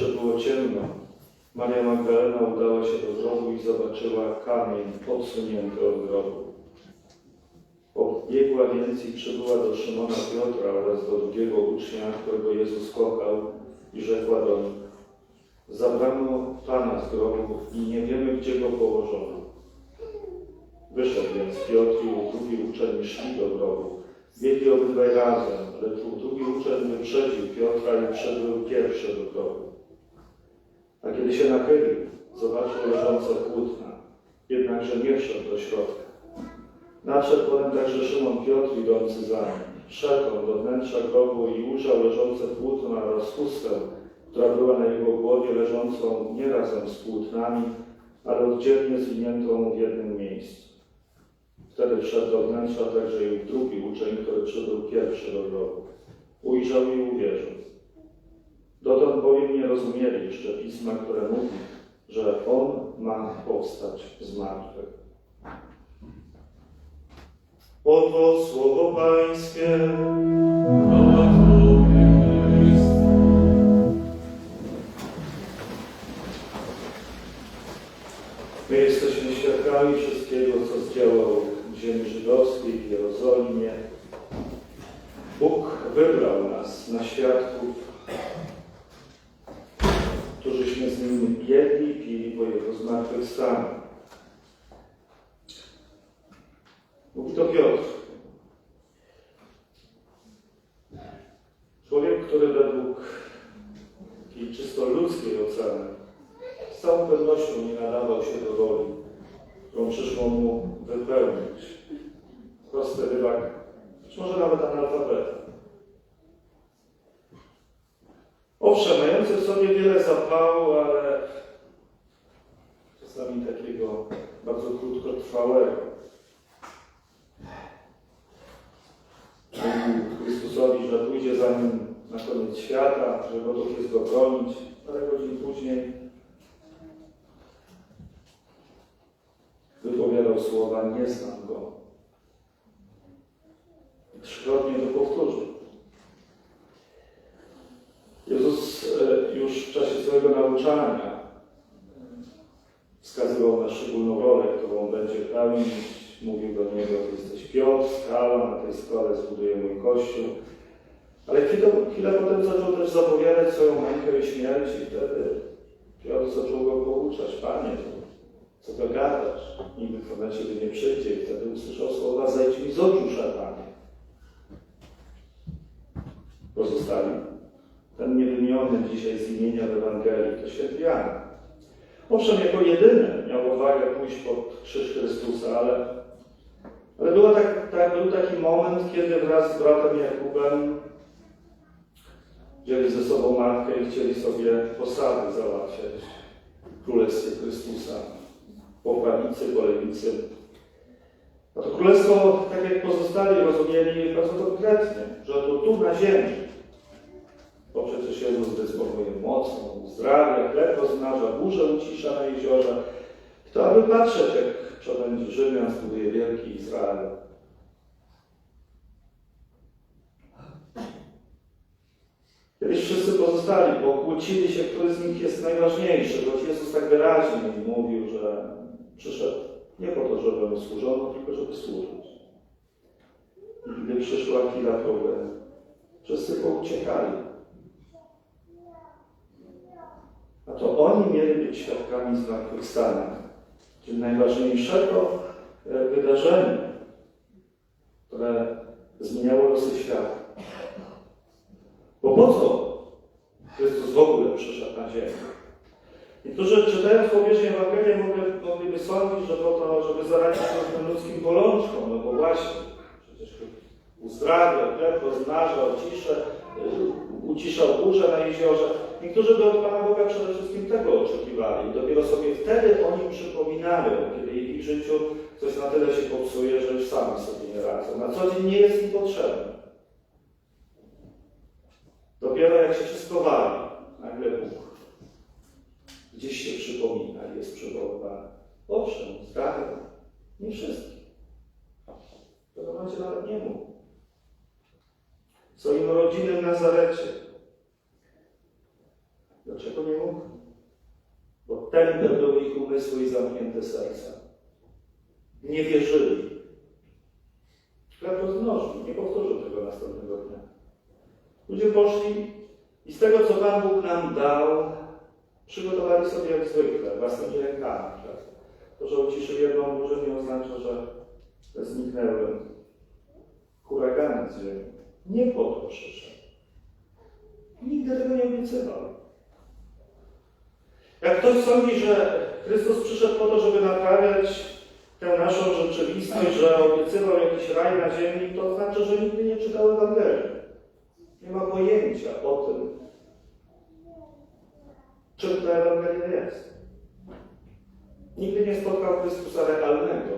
jeszcze było ciemno, Maria Magdalena udała się do grobu i zobaczyła kamień podsunięty od grobu. Pobiegła więc i przybyła do Szymona Piotra oraz do drugiego ucznia, którego Jezus kochał i rzekła do nich Zabrano Pana z grobu i nie wiemy, gdzie go położono. Wyszedł więc Piotr i drugi uczeń szli do grobu. Biegli obydwaj razem, lecz drugi uczeń wyprzedził Piotra i wszedł pierwszy do grobu. A kiedy się nachylił, zobaczył leżące płótna, jednakże nie wszedł do środka. Nadszedł potem także Szymon Piotr idący za nim. Wszedł do wnętrza grobu i ujrzał leżące płótna oraz chustę, która była na jego głowie leżącą nie razem z płótnami, ale oddzielnie zwiniętą w jednym miejscu. Wtedy wszedł do wnętrza także i drugi uczeń, który przybył pierwszy do grobu. Ujrzał i uwierzył. Dotąd bowiem nie rozumieli jeszcze pisma, które mówi, że On ma powstać z martwych. Oto słowo Pańskie. My jesteśmy świadkami wszystkiego, co zdziałał w ziemi żydowskiej, w Jerozolimie. Bóg wybrał nas na świadków, którzyśmy z Nim jedli i pili zmartwychwstaniu. Mówi to Piotr. Człowiek, który według takiej czysto ludzkiej oceny z całą pewnością nie nadawał się do roli, którą przyszło mu wypełnić. Prosty rybak, być może nawet analfabeta. Owszem, mający w sobie wiele zapału, ale czasami takiego bardzo krótkotrwałego. Mówił Chrystusowi, że pójdzie za nim na koniec świata, że gotów jest go bronić. Parę godzin później wypowiadał słowa nie znam go. Trzykrotnie to powtórzył. Jezus e, już w czasie swojego nauczania wskazywał na szczególną rolę, którą będzie pełnić. Mówił do niego, jesteś Piotr, skała, na tej skale zbuduję mój kościół. Ale chwilę, chwilę potem zaczął też zapowiadać swoją mękę i śmierć i wtedy Piotr zaczął go pouczać. Panie, co to gadasz? Nikt to na ciebie nie przyjdzie. I wtedy usłyszał słowa, zejdź mi z oczu, szatanie. Pozostali. Ten niewymieniony dzisiaj z imienia w Ewangelii to święty. Owszem, jako jedyny miał odwagę pójść pod krzyż Chrystusa, ale, ale było tak, tak, był taki moment, kiedy wraz z bratem Jakubem wzięli ze sobą matkę i chcieli sobie posady załatwiać w Królestwie Chrystusa po prawicy, po lewicy. A to królestwo, tak jak pozostali, rozumieli bardzo konkretnie, że to tu na ziemi, bo przecież Jezus dysponuje mocą, rozmnaża, burzę ucisza na jeziorze. Kto aby patrzeć, jak przebędzie Rzymian, zbuduje wielki Izrael. Kiedyś wszyscy pozostali, bo kłócili się, który z nich jest najważniejszy, bo Jezus tak wyraźnie mówił, że przyszedł nie po to, żeby mu służono, tylko żeby służyć. I gdy przyszła chwila próby, wszyscy pouciekali. A to oni mieli być świadkami zmartwychwstania, czyli najważniejszego e, wydarzenia, które zmieniało losy świata. Bo po co Chrystus w ogóle przyszedł na ziemię? Niektórzy czytając powierzchnię Ewangelię mogli, mogliby sądzić, że po to, żeby zaradzić ludzkim bolączkom, no bo właśnie, uzdrawia, chleb rozmnaża, ciszę, uciszał burzę na jeziorze. Niektórzy by od Pana Boga przede wszystkim tego oczekiwali. Dopiero sobie wtedy o nim przypominają, kiedy ich życiu coś na tyle się popsuje, że już sami sobie nie radzą. Na co dzień nie jest im potrzebny. Dopiero jak się wszystko wali, nagle Bóg gdzieś się przypomina i jest przywoływany. Owszem, zdrawia, nie wszystkich. W pewnym nawet nie mógł. W swoim rodzinnym Nazarecie to nie mógł? Bo tępe były ich umysły i zamknięte serca. Nie wierzyli. Chleb rozmnożył, nie powtórzył tego następnego dnia. Ludzie poszli i z tego, co Pan Bóg nam dał, przygotowali sobie jak zwykle, własnymi rękami. To, że uciszył jedną burzę nie oznacza, że zniknęły huragany z ziemi. Nie po to przyszedł. Nigdy tego nie obiecywał. Jak ktoś sądzi, że Chrystus przyszedł po to, żeby naprawiać tę naszą rzeczywistość, że obiecywał jakiś raj na ziemi, to znaczy, że nigdy nie czytał Ewangelii. Nie ma pojęcia o tym, czym ta Ewangelia jest. Nigdy nie spotkał Chrystusa realnego.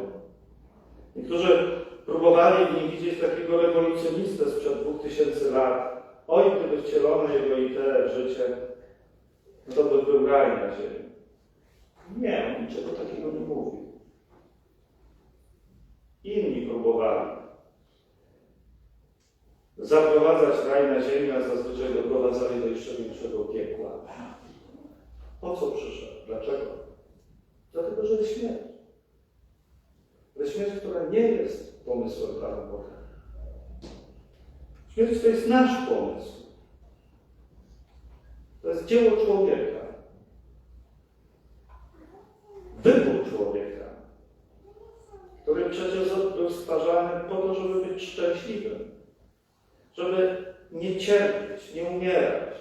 Niektórzy w nim widzieć takiego rewolucjonistę sprzed dwóch tysięcy lat. Oj, gdyby wcielono jego idee w życie, no to by był raj na ziemi. Nie, on niczego takiego nie mówił. Inni próbowali zaprowadzać raj na ziemię, a zazwyczaj doprowadzali do jeszcze większego piekła. Po co przyszedł? Dlaczego? Dlatego, że jest śmierć. To jest śmierć, która nie jest pomysłem Pana Boga. Śmierć to jest nasz pomysł. To jest dzieło człowieka. Wybór człowieka, który przecież był stwarzany po to, żeby być szczęśliwym, żeby nie cierpieć, nie umierać.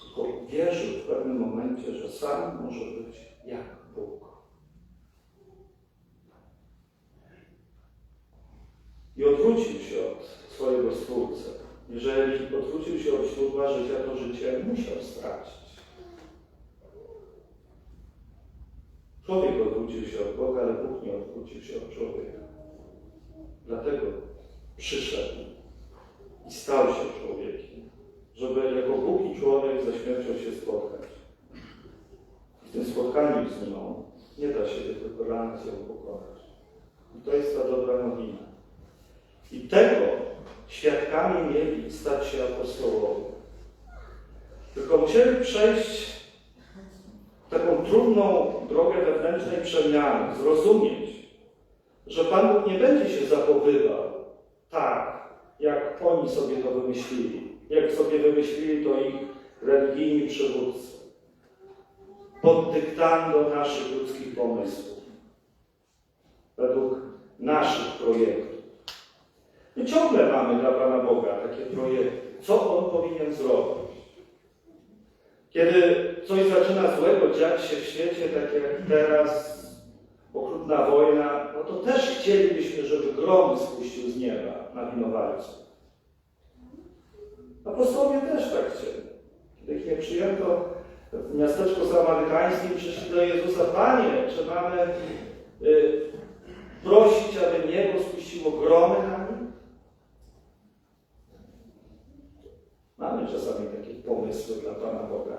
Tylko wierzył w pewnym momencie, że sam może być jak Bóg. I odwrócił się od swojego Stwórcy. Jeżeli odwrócił się od źródła życia, to życie musiał stracić. Człowiek odwrócił się od Boga, ale Bóg nie odwrócił się od człowieka. Dlatego przyszedł i stał się człowiekiem, żeby jako Bóg i człowiek ze śmiercią się spotkać. W tym spotkaniu z nią nie da się tylko dla nas ją pokonać. I to jest ta dobra nowina. I tego świadkami mieli stać się apostołowie. Tylko musieli przejść taką trudną drogę wewnętrznej przemiany, zrozumieć, że Pan Bóg nie będzie się zachowywał tak, jak oni sobie to wymyślili, jak sobie wymyślili to ich religijni przywódcy, pod dyktando naszych ludzkich pomysłów, według naszych projektów. My ciągle mamy dla Pana Boga takie projekty. Co On powinien zrobić? Kiedy coś zaczyna złego dziać się w świecie, tak jak teraz, okrutna wojna, no to też chcielibyśmy, żeby grom spuścił z nieba na winowajców. Apostołowie też tak chcieli. Kiedy ich nie przyjęto w miasteczku samarytańskim, przyszli do Jezusa, Panie, czy mamy y, prosić, aby niebo spuściło gromy na nich? Mamy czasami takie pomysły dla Pana Boga.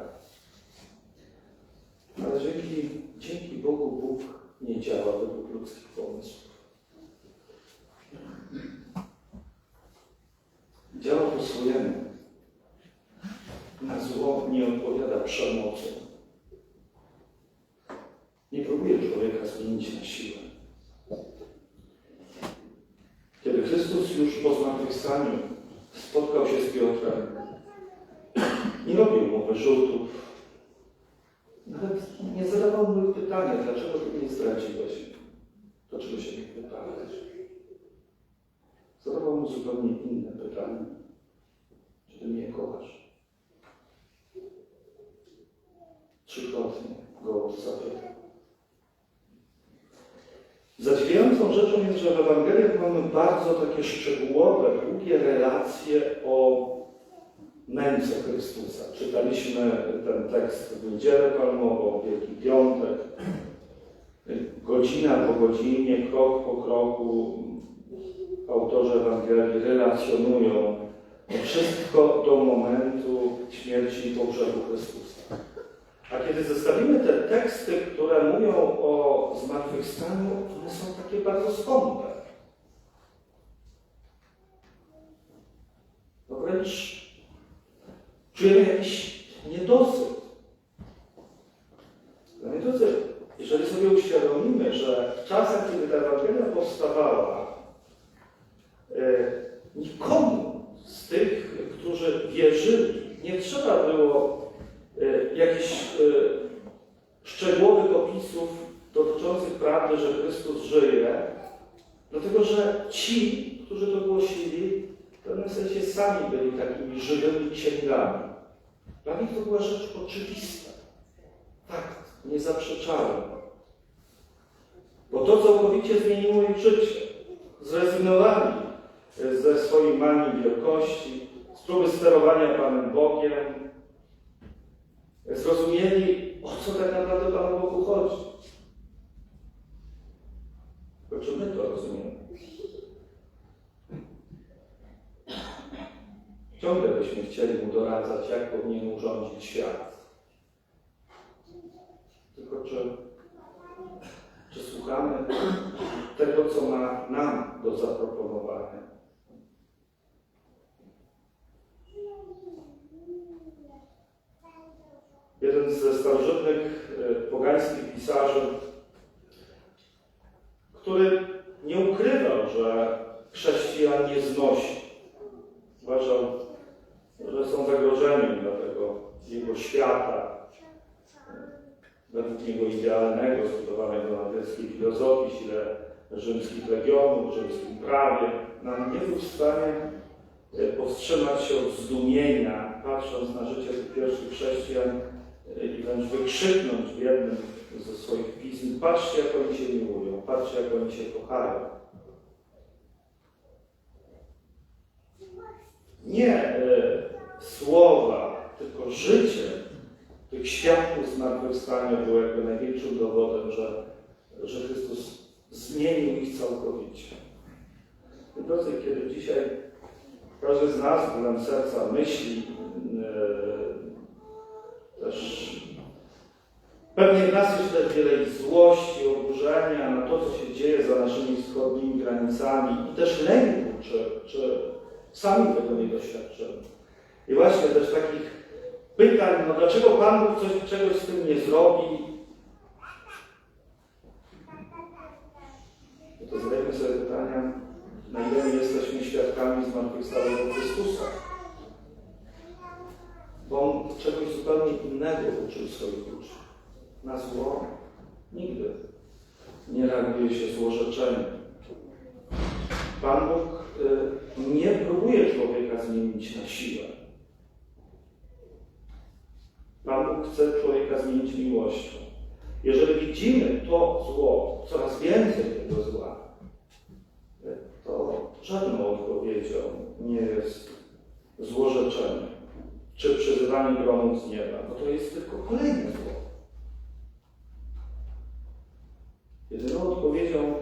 Ale dzięki, dzięki Bogu Bóg nie działa według ludzkich pomysłów. Działa po swojemu. Na zło nie odpowiada przemocą. Nie próbuje człowieka zmienić na siłę. Kiedy Chrystus już po zmartwychwstaniu spotkał się z Piotrem, nie robił mu wyrzutów, nawet nie zadawał mu pytania, dlaczego ty mnie zdradziłeś? Dlaczego się mnie pytałeś? Zadawał mu zupełnie inne pytanie. Czy ty mnie kochasz? Trzykrotnie go zapytał. Zadziwiającą rzeczą jest, że w Ewangeliach mamy bardzo takie szczegółowe, długie relacje o męce Chrystusa. Czytaliśmy ten tekst w Niedzielę Palmową, Wielki Piątek. Godzina po godzinie, krok po kroku autorzy Ewangelii relacjonują wszystko do momentu śmierci i pogrzebu Chrystusa. A kiedy zestawimy te teksty, które mówią o zmartwychwstaniu, one są takie bardzo skąpe. No wręcz czujemy jakiś niedosyt. No i drodzy, jeżeli sobie uświadomimy, że w czasach, kiedy ta Ewangelia powstawała, e, nikomu z tych, którzy wierzyli, nie trzeba było e, jakichś e, szczegółowych opisów dotyczących prawdy, że Chrystus żyje, dlatego że ci, którzy to głosili, w pewnym sensie sami byli takimi żywymi księgami. Dla nich to była rzecz oczywista. Fakt, niezaprzeczalny. Bo to całkowicie zmieniło ich życie. Zrezygnowali e, ze swojej manii wielkości, próby sterowania Panem Bogiem. Zrozumieli, o co tak naprawdę Panu Bogu chodzi. Tylko czy my to rozumiemy? Ciągle byśmy chcieli mu doradzać, jak powinien urządzić świat. Tylko czy, czy słuchamy tego, co ma nam do zaproponowania? Jeden ze starożytnych e, pogańskich pisarzy, który nie ukrywał, że chrześcijan nie znosi. Uważał, że są zagrożeniem dla tego jego świata, według niego idealnego, zbudowanego na greckiej filozofii, sile rzymskich legionów, rzymskim prawie, nam nie był w stanie e, powstrzymać się od zdumienia, patrząc na życie tych pierwszych chrześcijan i wręcz wykrzyknąć w jednym ze swoich pism, patrzcie jak oni się miłują, patrzcie jak oni się kochają. Nie e, słowa, tylko życie tych świadków zmartwychwstania było jakby największym dowodem, że, że Chrystus zmienił ich całkowicie. I Drodzy, kiedy dzisiaj każdy z nas bólem serca myśli e, też pewnie w nas jest też wiele złości, oburzenia na to, co się dzieje za naszymi wschodnimi granicami i też lęku, czy, czy sami tego nie doświadczymy. I właśnie też takich pytań, no dlaczego Pan Bóg coś, czegoś z tym nie zrobi? No to zadajmy sobie pytania, na ile my jesteśmy świadkami zmartwychwstałego Chrystusa. Bo On czegoś zupełnie innego uczył swoich uczniów. Na zło nigdy nie reaguje się złorzeczeniem. Pan Bóg y, nie próbuje człowieka zmienić na siłę. Pan Bóg chce człowieka zmienić miłością. Jeżeli widzimy to zło, coraz więcej tego zła, to żadną odpowiedzią nie jest złorzeczenie czy przyzywanie gromu z nieba, bo to jest tylko kolejne zło. Odpowiedzią,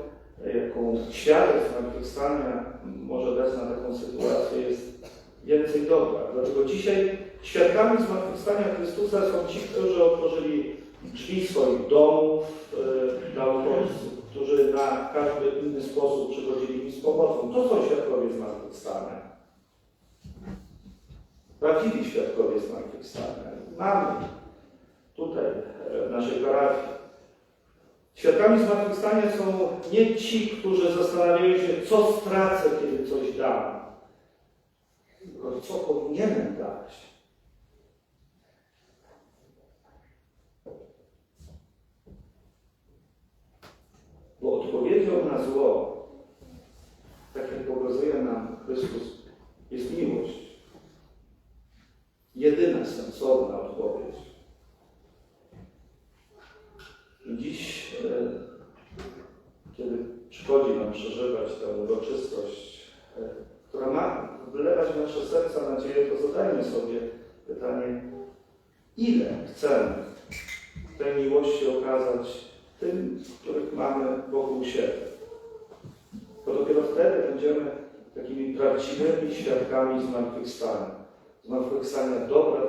jaką świadek zmartwychwstania może dać na taką sytuację, jest więcej dobra. Dlatego dzisiaj świadkami zmartwychwstania Chrystusa są ci, którzy otworzyli drzwi swoich domów e, dla uchodźców, którzy na każdy inny sposób przychodzili mi z pomocą. To są świadkowie zmartwychwstania. Prawdziwi świadkowie zmartwychwstania. Mamy tutaj e, w naszej parafii. Świadkami zmartwychwstania są nie ci, którzy zastanawiają się, co stracę, kiedy coś dam, tylko co powinienem dać. Bo odpowiedzią na zło, tak jak pokazuje nam Chrystus, jest miłość. Jedyna sensowna odpowiedź. Dziś, e, kiedy przychodzi nam przeżywać tę uroczystość, e, która ma wylewać w nasze serca nadzieję, to zadajmy sobie pytanie, ile chcemy tej miłości okazać tym, których mamy wokół siebie. Bo dopiero wtedy będziemy takimi prawdziwymi świadkami zmartwychwstania. Zmartwychwstania dobra